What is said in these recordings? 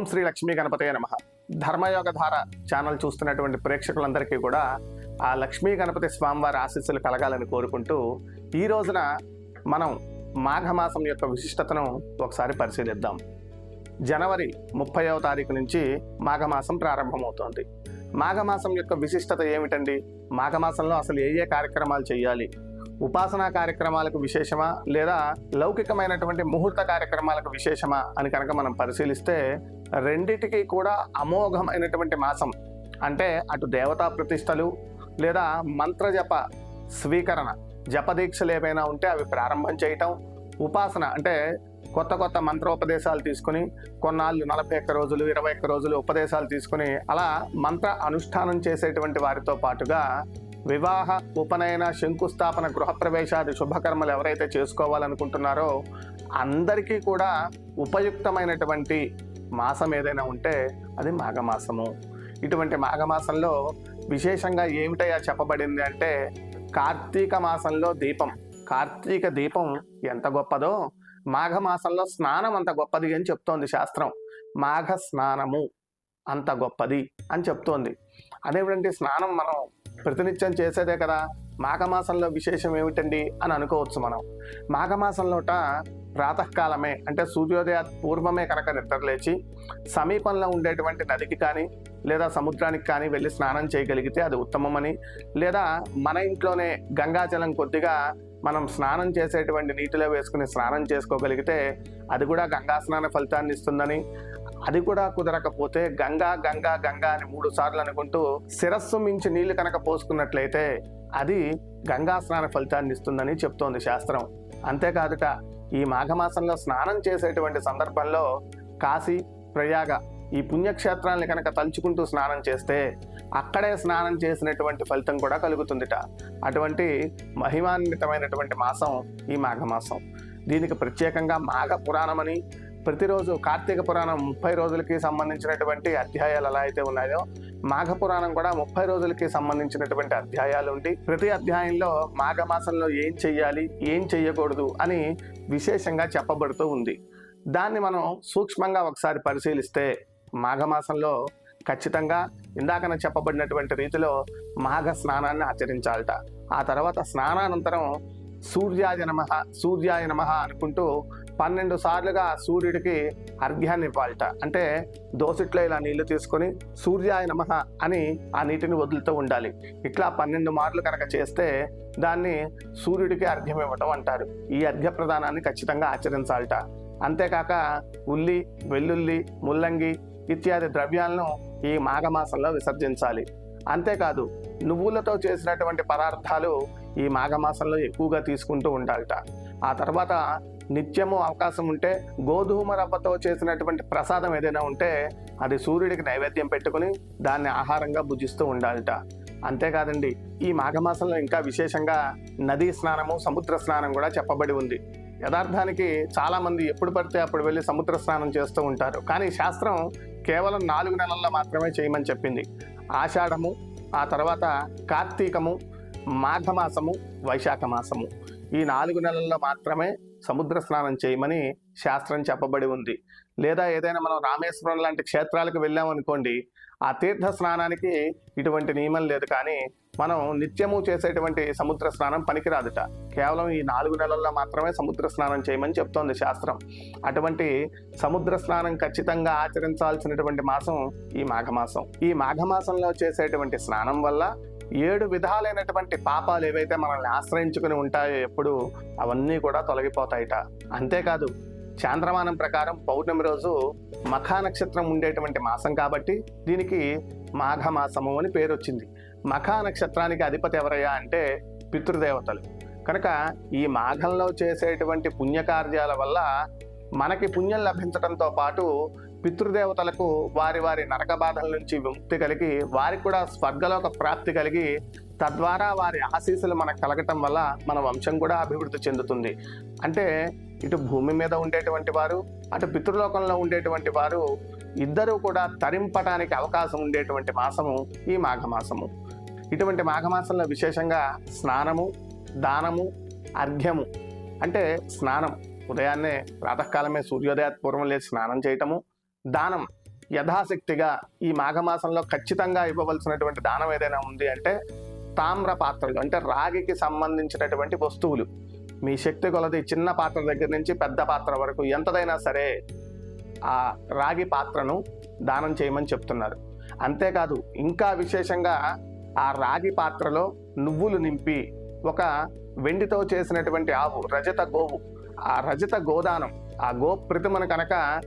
ఓం శ్రీ లక్ష్మీ గణపతయ నమ. ధర్మయోగ ధార ఛానల్ చూస్తున్నటువంటి ప్రేక్షకులందరికీ కూడా ఆ లక్ష్మీ గణపతి స్వామివారి ఆశీస్సులు కలగాలని కోరుకుంటూ ఈ రోజున మనం మాఘమాసం యొక్క విశిష్టతను ఒకసారి పరిశీలిద్దాం. జనవరి ముప్పైవ తారీఖు నుంచి మాఘమాసం ప్రారంభమవుతోంది. మాఘమాసం యొక్క విశిష్టత ఏమిటండి? మాఘమాసంలో అసలు ఏ ఏ కార్యక్రమాలు చేయాలి? ఉపాసనా కార్యక్రమాలకు విశేషమా లేదా లౌకికమైనటువంటి ముహూర్త కార్యక్రమాలకు విశేషమా అని కనుక మనం పరిశీలిస్తే రెండిటికి కూడా అమోఘమైనటువంటి మాసం అంటే అటు దేవతా ప్రతిష్టలు లేదా మంత్రజప స్వీకరణ. జపదీక్షలు ఏమైనా ఉంటే అవి ప్రారంభం చేయటం ఉపాసన అంటే కొత్త కొత్త మంత్రోపదేశాలు తీసుకుని కొన్నాళ్ళు నలభై ఒక్క రోజులు ఇరవై ఒక్క రోజులు ఉపదేశాలు తీసుకుని అలా మంత్ర అనుష్ఠానం చేసేటువంటి వారితో పాటుగా వివాహ ఉపనయన శంకుస్థాపన గృహప్రవేశాది శుభకర్మలు ఎవరైతే చేసుకోవాలనుకుంటున్నారో అందరికీ కూడా ఉపయుక్తమైనటువంటి మాసం ఏదైనా ఉంటే అది మాఘమాసము. ఇటువంటి మాఘమాసంలో విశేషంగా ఏమిటయా చెప్పబడింది అంటే కార్తీక మాసంలో దీపం. కార్తీక దీపం ఎంత గొప్పదో మాఘమాసంలో స్నానం అంత గొప్పది అని చెప్తోంది శాస్త్రం. మాఘ స్నానము అంత గొప్పది అని చెప్తోంది. అదేమిటంటే స్నానం మనం ప్రతినిత్యం చేసేదే కదా. మాఘమాసంలో విశేషం ఏమిటండి అని అనుకోవచ్చు మనం. మాఘమాసంలోట ప్రాతకాలమే అంటే సూర్యోదయ పూర్వమే కనుక నిద్రలేచి సమీపంలో ఉండేటువంటి నదికి కానీ లేదా సముద్రానికి కానీ వెళ్ళి స్నానం చేయగలిగితే అది ఉత్తమమని లేదా మన ఇంట్లోనే గంగాజలం కొద్దిగా మనం స్నానం చేసేటువంటి నీటిలో వేసుకుని స్నానం చేసుకోగలిగితే అది కూడా గంగా స్నాన ఫలితాన్ని ఇస్తుందని అది కూడా కుదరకపోతే గంగా గంగా గంగా అని మూడు సార్లు అనుకుంటూ శిరస్సు మించి నీళ్ళు కనుక పోసుకున్నట్లయితే అది గంగా స్నాన ఫలితాన్ని ఇస్తుందని చెప్తోంది శాస్త్రం. అంతేకాదుట ఈ మాఘమాసంలో స్నానం చేసేటువంటి సందర్భంలో కాశీ ప్రయాగ ఈ పుణ్యక్షేత్రాన్ని కనుక తలుచుకుంటూ స్నానం చేస్తే అక్కడే స్నానం చేసినటువంటి ఫలితం కూడా కలుగుతుందిట. అటువంటి మహిమాన్వితమైనటువంటి మాసం ఈ మాఘమాసం. దీనికి ప్రత్యేకంగా మాఘ పురాణమని ప్రతిరోజు కార్తీక పురాణం ముప్పై రోజులకి సంబంధించినటువంటి అధ్యాయాలు ఎలా అయితే ఉన్నాయో మాఘ పురాణం కూడా ముప్పై రోజులకి సంబంధించినటువంటి అధ్యాయాలు ఉండి ప్రతి అధ్యాయంలో మాఘమాసంలో ఏం చెయ్యాలి ఏం చెయ్యకూడదు అని విశేషంగా చెప్పబడుతూ ఉంది. దాన్ని మనం సూక్ష్మంగా ఒకసారి పరిశీలిస్తే మాఘమాసంలో ఖచ్చితంగా ఇందాకన చెప్పబడినటువంటి రీతిలో మాఘ స్నానాన్ని ఆచరించాలట. ఆ తర్వాత స్నానానంతరం సూర్యాయ నమ సూర్యాయ నమ అనుకుంటూ పన్నెండు సార్లుగా సూర్యుడికి అర్ఘ్యాన్ని ఇవ్వాలట. అంటే దోసిట్లో ఇలా నీళ్ళు తీసుకొని సూర్యాయ నమ అని ఆ నీటిని వదులుతూ ఉండాలి. ఇట్లా పన్నెండు మార్లు కనుక చేస్తే దాన్ని సూర్యుడికి అర్ఘ్యం ఇవ్వటం అంటారు. ఈ అర్ఘ్య ప్రదానాన్ని ఖచ్చితంగా ఆచరించాలట. అంతేకాక ఉల్లి వెల్లుల్లి ముల్లంగి ఇత్యాది ద్రవ్యాలను ఈ మాఘమాసంలో విసర్జించాలి. అంతేకాదు నువ్వులతో చేసినటువంటి పదార్థాలు ఈ మాఘమాసంలో ఎక్కువగా తీసుకుంటూ ఉండాలట. ఆ తర్వాత నిత్యము అవకాశం ఉంటే గోధుమ రవ్వతో చేసినటువంటి ప్రసాదం ఏదైనా ఉంటే అది సూర్యుడికి నైవేద్యం పెట్టుకుని దాన్ని ఆహారంగా భుజిస్తూ ఉండాలట. అంతేకాదండి ఈ మాఘమాసంలో ఇంకా విశేషంగా నదీ స్నానము సముద్ర స్నానం కూడా చెప్పబడి ఉంది. యథార్థానికి చాలామంది ఎప్పుడు పడితే అప్పుడు వెళ్ళి సముద్ర స్నానం చేస్తూ ఉంటారు. కానీ శాస్త్రం కేవలం నాలుగు నెలల్లో మాత్రమే చేయమని చెప్పింది. ఆషాఢము ఆ తర్వాత కార్తీకము మాఘమాసము వైశాఖ మాసము ఈ నాలుగు నెలల్లో మాత్రమే సముద్ర స్నానం చేయమని శాస్త్రం చెప్పబడి ఉంది. లేదా ఏదైనా మనం రామేశ్వరం లాంటి క్షేత్రాలకు వెళ్ళామనుకోండి ఆ తీర్థ స్నానానికి ఇటువంటి నియమం లేదు కానీ మనం నిత్యము చేసేటువంటి సముద్ర స్నానం పనికిరాదుట. కేవలం ఈ నాలుగు నెలల్లో మాత్రమే సముద్ర స్నానం చేయమని చెప్తోంది శాస్త్రం. అటువంటి సముద్ర స్నానం ఖచ్చితంగా ఆచరించాల్సినటువంటి మాసం ఈ మాఘమాసం. ఈ మాఘమాసంలో చేసేటువంటి స్నానం వల్ల ఏడు విధాలైనటువంటి పాపాలు ఏవైతే మనల్ని ఆశ్రయించుకుని ఉంటాయో ఎప్పుడు అవన్నీ కూడా తొలగిపోతాయిట. అంతేకాదు చాంద్రమానం ప్రకారం పౌర్ణమి రోజు మఖా నక్షత్రం ఉండేటువంటి మాసం కాబట్టి దీనికి మాఘమాసము అని పేరు వచ్చింది మఖా నక్షత్రానికి అధిపతి ఎవరయ్యా అంటే పితృదేవతలు. కనుక ఈ మాఘంలో చేసేటువంటి పుణ్యకార్యాల వల్ల మనకి పుణ్యం లభించడంతో పాటు పితృదేవతలకు వారి వారి నరక బాధల నుంచి విముక్తి కలిగి వారికి కూడా స్వర్గలోక ప్రాప్తి కలిగి తద్వారా వారి ఆశీస్సులు మనకు కలగటం వల్ల మన వంశం కూడా అభివృద్ధి చెందుతుంది. అంటే ఇటు భూమి మీద ఉండేటువంటి వారు అటు పితృలోకంలో ఉండేటువంటి వారు ఇద్దరూ కూడా తరింపటానికి అవకాశం ఉండేటువంటి మాసము ఈ మాఘమాసము. ఇటువంటి మాఘమాసంలో విశేషంగా స్నానము దానము అర్ఘ్యము. అంటే స్నానం. ఉదయాన్నే ప్రాతకాలమే సూర్యోదయాత్ పూర్వం లేచి స్నానం చేయటము దానం యథాశక్తిగా ఈ మాఘమాసంలో ఖచ్చితంగా ఇవ్వవలసినటువంటి దానం ఏదైనా ఉంది అంటే తామ్ర పాత్రలు అంటే రాగికి సంబంధించినటువంటి వస్తువులు. మీ శక్తి కొలది చిన్న పాత్ర దగ్గర నుంచి పెద్ద పాత్ర వరకు ఎంతదైనా సరే ఆ రాగి పాత్రను దానం చేయమని చెప్తున్నారు. అంతేకాదు ఇంకా విశేషంగా ఆ రాగి పాత్రలో నువ్వులు నింపి ఒక వెండితో చేసినటువంటి ఆవు రజత గోవు. ఆ రజత గోదానం ఆ గో ప్రతిమను కనుక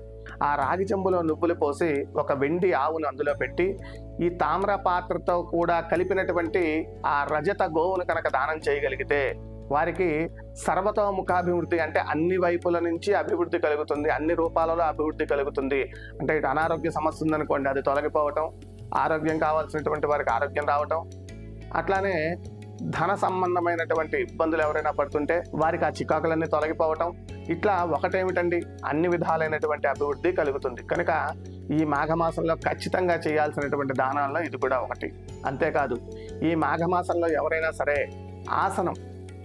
ఆ రాగి చెంబులో నువ్వులు పోసి ఒక వెండి ఆవును అందులో పెట్టి ఈ తామ్ర పాత్రతో కూడా కలిపినటువంటి ఆ రజత గోవును కనుక దానం చేయగలిగితే వారికి సర్వతోముఖాభివృద్ధి అంటే అన్ని వైపుల నుంచి అభివృద్ధి కలుగుతుంది అన్ని రూపాలలో అభివృద్ధి కలుగుతుంది. అంటే ఇటు అనారోగ్య సమస్య ఉందనుకోండి అది తొలగిపోవటం ఆరోగ్యం కావాల్సినటువంటి వారికి ఆరోగ్యం రావటం. అట్లానే ధన సంబంధమైనటువంటి ఇబ్బందులు ఎవరైనా పడుతుంటే వారికి ఆ చికాకులన్నీ తొలగిపోవటం ఇట్లా ఒకటేమిటండి? అన్ని విధాలైనటువంటి అభివృద్ధి కలుగుతుంది. కనుక ఈ మాఘమాసంలో ఖచ్చితంగా చేయాల్సినటువంటి దానాల్లో ఇది కూడా ఒకటి. అంతేకాదు ఈ మాఘమాసంలో ఎవరైనా సరే ఆసనం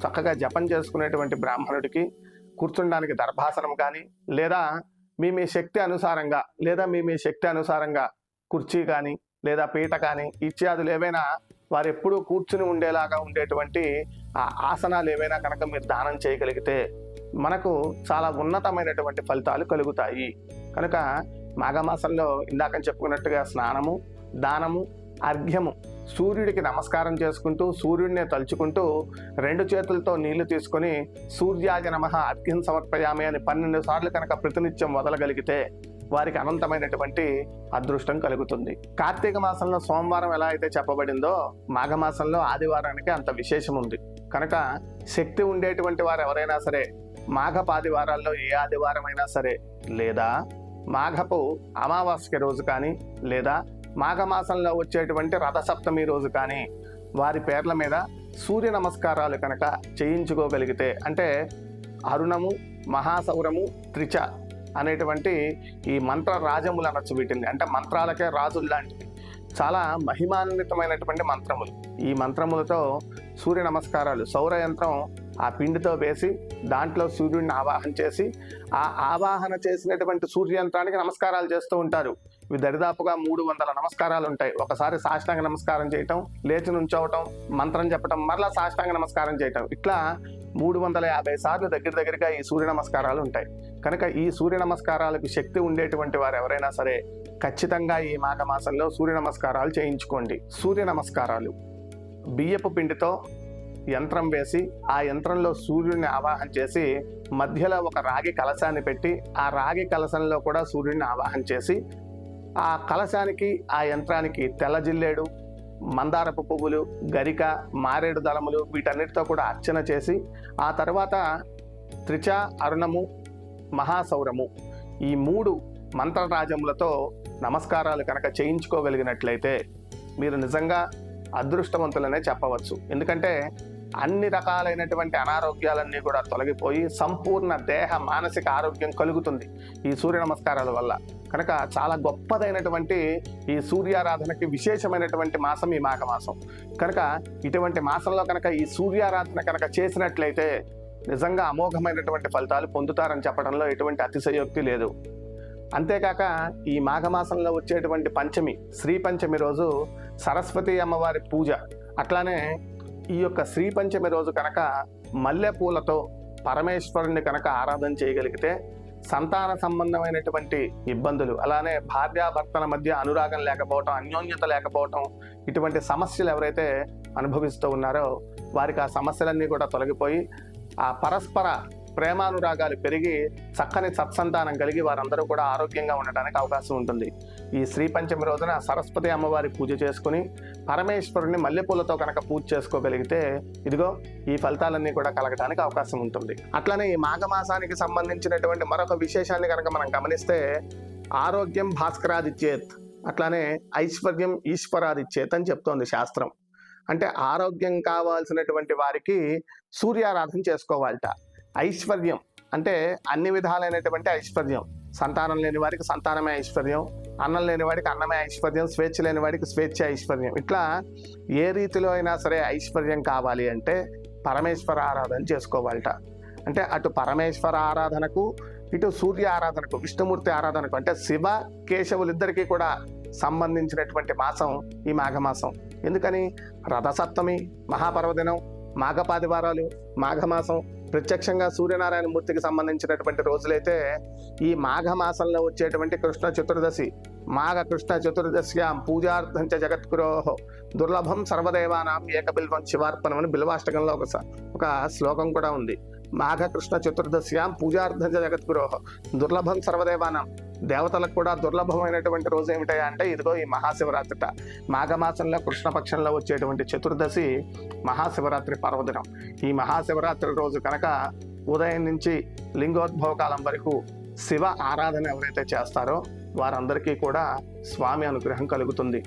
చక్కగా జపం చేసుకునేటువంటి బ్రాహ్మణుడికి కూర్చుండడానికి దర్భాసనం కానీ లేదా మీ మీ శక్తి అనుసారంగా లేదా మీ మీ శక్తి అనుసారంగా కుర్చీ కానీ లేదా పీట కానీ ఇత్యాదులు ఏవైనా వారు ఎప్పుడూ కూర్చుని ఉండేలాగా ఉండేటువంటి ఆ ఆసనాలు ఏవైనా కనుక మీరు దానం చేయగలిగితే మనకు చాలా ఉన్నతమైనటువంటి ఫలితాలు కలుగుతాయి. కనుక మాఘమాసంలో ఇందాక చెప్పుకున్నట్టుగా స్నానము దానము అర్ఘ్యము. సూర్యుడికి నమస్కారం చేసుకుంటూ సూర్యుడిని తలుచుకుంటూ రెండు చేతులతో నీళ్ళు తీసుకొని సూర్యాజ నమ అర్ఘ్యం సమర్పయామి అని పన్నెండు సార్లు కనుక ప్రతినిత్యం వదలగలిగితే వారికి అనంతమైనటువంటి అదృష్టం కలుగుతుంది. కార్తీక మాసంలో సోమవారం ఎలా అయితే చెప్పబడిందో మాఘమాసంలో ఆదివారానికి అంత విశేషం ఉంది కనుక శక్తి ఉండేటువంటి వారు ఎవరైనా సరే మాఘపాదివారాల్లో ఏ ఆదివారం అయినా సరే లేదా మాఘపు అమావాస్య రోజు కానీ లేదా మాఘమాసంలో వచ్చేటువంటి రథసప్తమి రోజు కానీ వారి పేర్ల మీద సూర్య నమస్కారాలు కనుక చేయించుకోగలిగితే అంటే అరుణము మహాసౌరము త్రిచ అనేటువంటి ఈ మంత్ర రాజములు అనొచ్చు వీటిని. అంటే మంత్రాలకే రాజులు లాంటివి. చాలా మహిమాన్వితమైనటువంటి మంత్రములు. ఈ మంత్రములతో సూర్య నమస్కారాలు సౌర యంత్రం ఆ పిండితో వేసి దాంట్లో సూర్యుడిని ఆవాహన చేసి ఆ ఆవాహన చేసినటువంటి సూర్యంత్రానికి నమస్కారాలు చేస్తూ ఉంటారు. ఇవి దరిదాపుగా మూడు వందల నమస్కారాలు ఉంటాయి. ఒకసారి సాష్టాంగ నమస్కారం చేయటం లేచి నుంచోవటం మంత్రం చెప్పటం మరలా సాష్టాంగ నమస్కారం చేయటం. ఇట్లా మూడు వందల యాభై సార్లు దగ్గర దగ్గరగా ఈ సూర్య నమస్కారాలు ఉంటాయి. కనుక ఈ సూర్య నమస్కారాలకు శక్తి ఉండేటువంటి వారు ఎవరైనా సరే ఖచ్చితంగా ఈ మాఘమాసంలో సూర్య నమస్కారాలు చేయించుకోండి. సూర్య నమస్కారాలు. బియ్యపు పిండితో యంత్రం వేసి ఆ యంత్రంలో సూర్యుడిని ఆవాహన చేసి మధ్యలో ఒక రాగి కలశాన్ని పెట్టి ఆ రాగి కలశంలో కూడా సూర్యుడిని ఆవాహన చేసి ఆ కలశానికి ఆ యంత్రానికి తెల్ల జిల్లేడు మందారపు పువ్వులు గరిక మారేడు దళములు వీటన్నిటితో కూడా అర్చన చేసి ఆ తర్వాత త్రిచ అరుణము మహాసౌరము ఈ మూడు మంత్రరాజములతో నమస్కారాలు కనుక చేయించుకోగలిగినట్లయితే మీరు నిజంగా అదృష్టవంతులనే చెప్పవచ్చు. ఎందుకంటే అన్ని రకాలైనటువంటి అనారోగ్యాలన్నీ కూడా తొలగిపోయి సంపూర్ణ దేహ మానసిక ఆరోగ్యం కలుగుతుంది ఈ సూర్య నమస్కారాల వల్ల. కనుక చాలా గొప్పదైనటువంటి ఈ సూర్యారాధనకి విశేషమైనటువంటి మాసం ఈ మాఘమాసం. కనుక ఇటువంటి మాసంలో కనుక ఈ సూర్యారాధన కనుక చేసినట్లయితే నిజంగా అమోఘమైనటువంటి ఫలితాలు పొందుతారని చెప్పడంలో ఎటువంటి అతిశయోక్తి లేదు. అంతేకాక ఈ మాఘమాసంలో వచ్చేటువంటి పంచమి శ్రీ పంచమి రోజు సరస్వతి అమ్మవారి పూజ. అట్లానే ఈ యొక్క శ్రీ పంచమి రోజు కనుక మల్లె పూలతో పరమేశ్వరుని కనుక ఆరాధన చేయగలిగితే సంతాన సంబంధమైనటువంటి ఇబ్బందులు అలానే భార్యాభర్తల మధ్య అనురాగం లేకపోవటం అన్యోన్యత లేకపోవటం ఇటువంటి సమస్యలు ఎవరైతే అనుభవిస్తూ ఉన్నారో వారికి ఆ సమస్యలన్నీ కూడా తొలగిపోయి ఆ పరస్పర ప్రేమానురాగాలు పెరిగి చక్కని సత్సంతానం కలిగి వారందరూ కూడా ఆరోగ్యంగా ఉండడానికి అవకాశం ఉంటుంది. ఈ శ్రీ పంచమి రోజున సరస్వతి అమ్మవారి పూజ చేసుకుని పరమేశ్వరుని మల్లెపూలతో కనుక పూజ చేసుకోగలిగితే ఇదిగో ఈ ఫలితాలన్నీ కూడా కలగడానికి అవకాశం ఉంటుంది. అట్లనే ఈ మాఘమాసానికి సంబంధించినటువంటి మరొక విశేషాన్ని కనుక మనం గమనిస్తే ఆరోగ్యం భాస్కరాదిచ్చేత్ అట్లానే ఐశ్వర్యం ఈశ్వరాదిచ్చేత్ అని చెప్తోంది శాస్త్రం. అంటే ఆరోగ్యం కావాల్సినటువంటి వారికి సూర్యారాధన చేసుకోవాలట. ఐశ్వర్యం అంటే అన్ని విధాలైనటువంటి ఐశ్వర్యం. సంతానం లేని వారికి సంతానమే ఐశ్వర్యం అన్నం లేని వాడికి అన్నమే ఐశ్వర్యం స్వేచ్ఛ లేని వాడికి స్వేచ్ఛ ఐశ్వర్యం. ఇట్లా ఏ రీతిలో అయినా సరే ఐశ్వర్యం కావాలి అంటే పరమేశ్వర ఆరాధన చేసుకోవాలట. అంటే అటు పరమేశ్వర ఆరాధనకు ఇటు సూర్య ఆరాధనకు విష్ణుమూర్తి ఆరాధనకు అంటే శివ కేశవులిద్దరికీ కూడా సంబంధించినటువంటి మాసం ఈ మాఘమాసం. ఎందుకని? రథసప్తమి మహాపర్వదినం మాఘపాదివారాలు మాఘమాసం ప్రత్యక్షంగా సూర్యనారాయణ మూర్తికి సంబంధించినటువంటి రోజులైతే ఈ మాఘమాసంలో వచ్చేటువంటి కృష్ణ చతుర్దశి. మాఘ కృష్ణ చతుర్దశ్యాం పూజార్థం చ జగద్గురో. దుర్లభం సర్వదేవానాం ఏకబిల్వం శివార్పణం అని బిల్వాష్టకంలో ఒక ఒక శ్లోకం కూడా ఉంది. మాఘకృష్ణ చతుర్దశ్యాం పూజార్థం చ జగద్గురో. దుర్లభం సర్వదేవానం. దేవతలకు కూడా దుర్లభమైనటువంటి రోజు ఏమిటయా అంటే ఇదిగో ఈ మహాశివరాత్రిట. మాఘమాసంలో కృష్ణపక్షంలో వచ్చేటువంటి చతుర్దశి మహాశివరాత్రి పర్వదినం. ఈ మహాశివరాత్రి రోజు కనుక ఉదయం నుంచి లింగోద్భవ కాలం వరకు శివ ఆరాధన ఎవరైతే చేస్తారో వారందరికీ కూడా స్వామి అనుగ్రహం కలుగుతుంది.